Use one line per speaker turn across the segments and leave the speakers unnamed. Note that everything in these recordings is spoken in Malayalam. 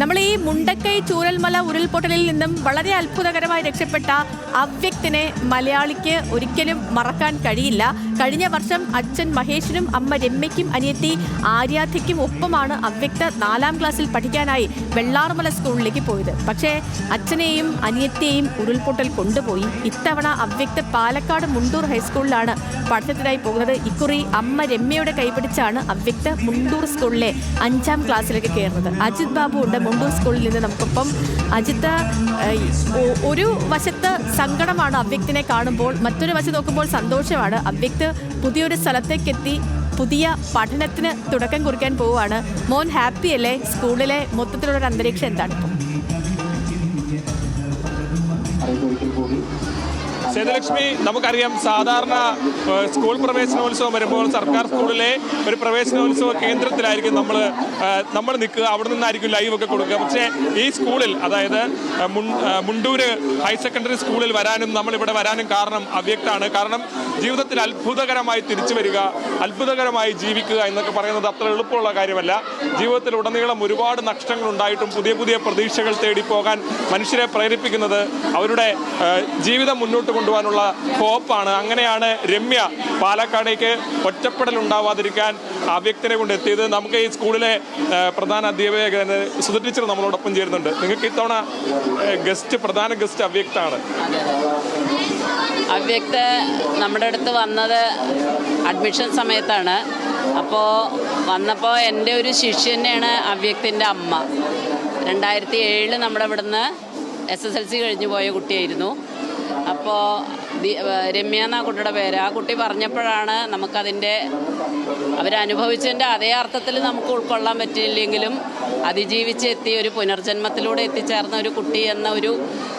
നമ്മൾ ഈ മുണ്ടക്കൈ ചൂരൽമല ഉരുൾപൊട്ടലിൽ നിന്നും വളരെ അത്ഭുതകരമായി രക്ഷപ്പെട്ട അവ്യക്തിനെ മലയാളിക്ക് ഒരിക്കലും മറക്കാൻ കഴിയില്ല. കഴിഞ്ഞ വർഷം അച്ഛൻ മഹേഷിനും അമ്മ രമ്യയ്ക്കും അനിയത്തി ആര്യാധയ്ക്കും ഒപ്പമാണ് അവ്യക്ത നാലാം ക്ലാസ്സിൽ പഠിക്കാനായി വെള്ളാർമല സ്കൂളിലേക്ക് പോയത്. പക്ഷേ അച്ഛനെയും അനിയത്തിയെയും ഉരുൾപൊട്ടൽ കൊണ്ടുപോയി. ഇത്തവണ അവ്യക്ത പാലക്കാട് മുണ്ടൂർ ഹൈസ്കൂളിലാണ് പഠനത്തിനായി പോകുന്നത്. ഇക്കുറി അമ്മ രമ്യയുടെ കൈപിടിച്ചാണ് അവ്യക്ത മുണ്ടൂർ സ്കൂളിലെ അഞ്ചാം ക്ലാസ്സിലേക്ക് കയറുന്നത്. അജിത് ബാബു ഉണ്ട് മുണ്ടൂർ സ്കൂളിൽ നിന്ന് നമുക്കൊപ്പം. അജിത്ത് ഒരു വശത്ത് സങ്കടമാണ് അവ്യക്തിനെ കാണുമ്പോൾ മറ്റൊരു വശത്ത് നോക്കുമ്പോൾ സന്തോഷമാണ് അവ്യക്ത് പുതിയൊരു സ്ഥലത്തേക്കെത്തി പുതിയ പഠനത്തിന് തുടക്കം കുറിക്കാൻ പോവുകയാണ്. മോൻ ഹാപ്പി അല്ലേ സ്കൂളിലെ മൊത്തത്തിലുള്ള അന്തരീക്ഷം എന്താണ് ഇപ്പം?
സേതുലക്ഷ്മി നമുക്കറിയാം സാധാരണ സ്കൂൾ പ്രവേശനോത്സവം വരുമ്പോൾ സർക്കാർ സ്കൂളിലെ ഒരു പ്രവേശനോത്സവ കേന്ദ്രത്തിലായിരിക്കും നമ്മൾ നമ്മൾ നിൽക്കുക. അവിടെ നിന്നായിരിക്കും ലൈവ് ഒക്കെ കൊടുക്കുക. പക്ഷേ ഈ സ്കൂളിൽ അതായത് മുണ്ടൂര് ഹയർ സെക്കൻഡറി സ്കൂളിൽ വരാനും നമ്മളിവിടെ വരാനും കാരണം അവ്യക്തമാണ് കാരണം ജീവിതത്തിൽ അത്ഭുതകരമായി തിരിച്ചു വരിക അത്ഭുതകരമായി ജീവിക്കുക എന്നൊക്കെ പറയുന്നത് അത്ര എളുപ്പമുള്ള കാര്യമല്ല. ജീവിതത്തിൽ ഉടനീളം ഒരുപാട് നഷ്ടങ്ങൾ ഉണ്ടായിട്ടും പുതിയ പുതിയ പ്രതീക്ഷകൾ തേടി പോകാൻ മനുഷ്യരെ പ്രേരിപ്പിക്കുന്നത് അവരുടെ ജീവിതം മുന്നോട്ട് കൊണ്ടുപോകാനുള്ള ഹോപ്പാണ്. അങ്ങനെയാണ് രമ്യ പാലക്കാടേക്ക് ഒറ്റപ്പെടൽ ഉണ്ടാവാതിരിക്കാൻ ആ വ്യക്തിനെ കൊണ്ട് എത്തിയത് നമുക്ക് ഈ സ്കൂളിലെ പ്രധാന അധ്യാപകൻ സുധ ടീച്ചർ നമ്മളോടൊപ്പം ചേരുന്നുണ്ട്. നിങ്ങൾക്ക് ഇത്തവണ ഗസ്റ്റ് പ്രധാന ഗസ്റ്റ് അവ്യക്താണ്.
അവ്യക്ത നമ്മുടെ അടുത്ത് വന്നത് അഡ്മിഷൻ സമയത്താണ്. അപ്പോൾ വന്നപ്പോൾ എന്റെ ഒരു ശിഷ്യനെയാണ് അവ്യക്തിന്റെ അമ്മ. രണ്ടായിരത്തി ഏഴിൽ നമ്മുടെ ഇവിടുന്ന് എസ് എസ് എൽ സി കഴിഞ്ഞു പോയ കുട്ടിയായിരുന്നു. അപ്പോൾ രമ്യ എന്ന കുട്ടിയുടെ പേര്. ആ കുട്ടി പറഞ്ഞപ്പോഴാണ് നമുക്കതിന്റെ അവരനുഭവിച്ചതിന്റെ അതേ അർത്ഥത്തിൽ നമുക്ക് ഉൾക്കൊള്ളാൻ പറ്റിയില്ലെങ്കിലും അതിജീവിച്ച് എത്തിയ ഒരു പുനർജന്മത്തിലൂടെ എത്തിച്ചേർന്ന ഒരു കുട്ടി എന്ന ഒരു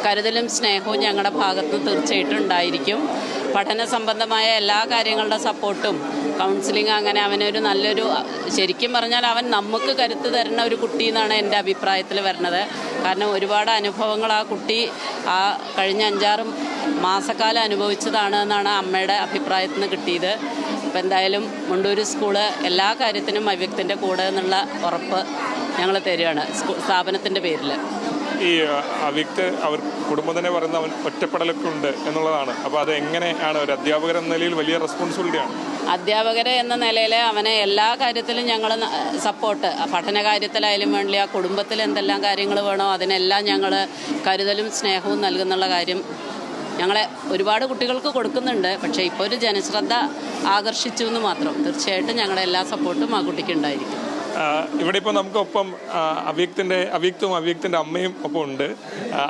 കരുതലും സ്നേഹവും ഞങ്ങളുടെ ഭാഗത്ത് തീർച്ചയായിട്ടും ഉണ്ടായിരിക്കും. പഠന സംബന്ധമായ എല്ലാ കാര്യങ്ങളുടെ സപ്പോർട്ടും കൗൺസിലിംഗ് അങ്ങനെ അവനൊരു നല്ലൊരു ശരിക്കും പറഞ്ഞാൽ അവൻ നമുക്ക് കരുത്ത് തരുന്ന ഒരു കുട്ടി എന്നാണ് എന്റെ അഭിപ്രായത്തിൽ വരുന്നത്. കാരണം ഒരുപാട് അനുഭവങ്ങൾ ആ കുട്ടി ആ കഴിഞ്ഞ അഞ്ചാറ് മാസക്കാലം അനുഭവിച്ചതാണ് എന്നാണ് അമ്മയുടെ അഭിപ്രായത്തിൽ നിന്ന് കിട്ടിയത്. അപ്പോൾ എന്തായാലും മുണ്ടൂർ സ്കൂൾ എല്ലാ കാര്യത്തിനും അവ്യക്തിന്റെ കൂടെ എന്നുള്ള ഉറപ്പ് ഞങ്ങൾ തരികയാണ് സ്ഥാപനത്തിന്റെ പേരിൽ
ഈ അവ്യക്ത് അവർ കുടുംബം തന്നെ പറയുന്ന അവൻ ഒറ്റപ്പെടലൊക്കെ ഉണ്ട് എന്നുള്ളതാണ്. അപ്പോൾ അത് എങ്ങനെയാണ്? ഒരു അധ്യാപകർ എന്ന നിലയിൽ വലിയ റെസ്പോൺസിബിലിറ്റിയാണ്
അധ്യാപകർ എന്ന നിലയിൽ അവനെ എല്ലാ കാര്യത്തിലും ഞങ്ങൾ സപ്പോർട്ട് പഠന കാര്യത്തിലായാലും വേണ്ടി ആ കുടുംബത്തിൽ എന്തെല്ലാം കാര്യങ്ങൾ വേണോ അതിനെല്ലാം ഞങ്ങൾ കരുതലും സ്നേഹവും നൽകുന്നുള്ള കാര്യം ഞങ്ങളെ ഒരുപാട് കുട്ടികൾക്ക് കൊടുക്കുന്നുണ്ട്. പക്ഷേ ഇപ്പോൾ ഒരു ജനശ്രദ്ധ ആകർഷിച്ചു എന്ന് മാത്രം. തീർച്ചയായിട്ടും ഞങ്ങളുടെ എല്ലാ സപ്പോർട്ടും ആ കുട്ടിക്ക് ഉണ്ടായിരിക്കും.
ഇവിടെ ഇപ്പോൾ നമുക്കൊപ്പം അവ്യക്തിന്റെ അവ്യക്തവും അവ്യക്തിന്റെ അമ്മയും ഒപ്പം ഉണ്ട്.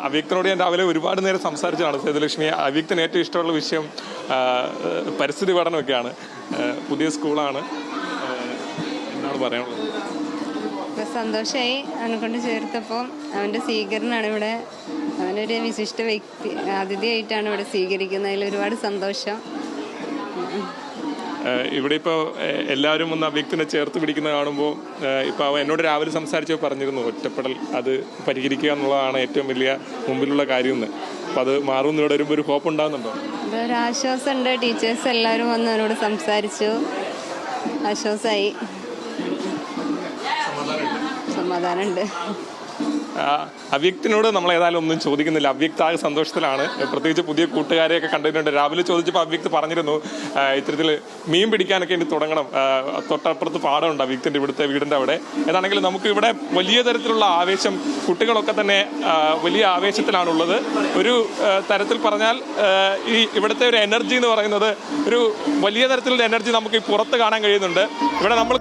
അവ്യക്തനോട് ഞാൻ രാവിലെ ഒരുപാട് നേരം സംസാരിച്ചതാണ് സേതുലക്ഷ്മി. അവ്യക്തിന് ഏറ്റവും ഇഷ്ടമുള്ള വിഷയം പരിസ്ഥിതി പഠനമൊക്കെയാണ്. പുതിയ സ്കൂളാണ്. എന്നാണ് പറയാനുള്ളത്?
സന്തോഷമായി അവനെ കൊണ്ട് ചേർത്തപ്പോൾ അവന്റെ സ്വീകരണമാണ് ഇവിടെ. അവനൊരു വിശിഷ്ട വ്യക്തി അതിഥിയായിട്ടാണ് ഇവിടെ സ്വീകരിക്കുന്നതിൽ ഒരുപാട് സന്തോഷം.
ഇവിടെ ഇപ്പോൾ എല്ലാവരും ഒന്ന് അവ്യക്തിനെ ചേർത്ത് പിടിക്കുന്ന കാണുമ്പോൾ ഇപ്പോൾ അവൻ എന്നോട് രാവിലെ സംസാരിച്ചപ്പോൾ പറഞ്ഞിരുന്നു ഒറ്റപ്പെടൽ അത് പരിഹരിക്കുക എന്നുള്ളതാണ് ഏറ്റവും വലിയ മുമ്പിലുള്ള കാര്യം എന്ന്. അപ്പം അത് മാറുമെന്ന് ഇവിടെ വരുമ്പോൾ ഒരു ഹോപ്പ് ഉണ്ടാകുന്നുണ്ടോ
ഒരു ആശ്വാസമുണ്ട്. ടീച്ചേഴ്സ് എല്ലാവരും വന്ന് എന്നോട് സംസാരിച്ചു. ആശ്വാസമായി സമാധാനമുണ്ട്.
ആ, അവ്യക്തിനോട് നമ്മൾ ഏതായാലും ഒന്നും ചോദിക്കുന്നില്ല. അവ്യക്ത ആകെ സന്തോഷത്തിലാണ്. പ്രത്യേകിച്ച് പുതിയ കൂട്ടുകാരെയൊക്കെ കണ്ടിട്ടുണ്ട്. രാവിലെ ചോദിച്ചപ്പോൾ അവ്യക്ത് പറഞ്ഞിരുന്നു ഇത്തരത്തിൽ മീൻ പിടിക്കാനൊക്കെ ഇനി തുടങ്ങണം. തൊട്ടപ്പുറത്ത് പാടമുണ്ട് അവ്യക്തിന്റെ ഇവിടുത്തെ വീടിന്റെ അവിടെ. ഏതാണെങ്കിൽ നമുക്ക് ഇവിടെ വലിയ തരത്തിലുള്ള ആവേശം കുട്ടികളൊക്കെ തന്നെ വലിയ ആവേശത്തിലാണുള്ളത്. ഒരു തരത്തിൽ പറഞ്ഞാൽ ഈ ഇവിടുത്തെ ഒരു എനർജി എന്ന് പറയുന്നത് ഒരു വലിയ തരത്തിലുള്ള എനർജി നമുക്ക് ഈ പുറത്ത് കാണാൻ കഴിയുന്നുണ്ട്. ഇവിടെ നമ്മൾ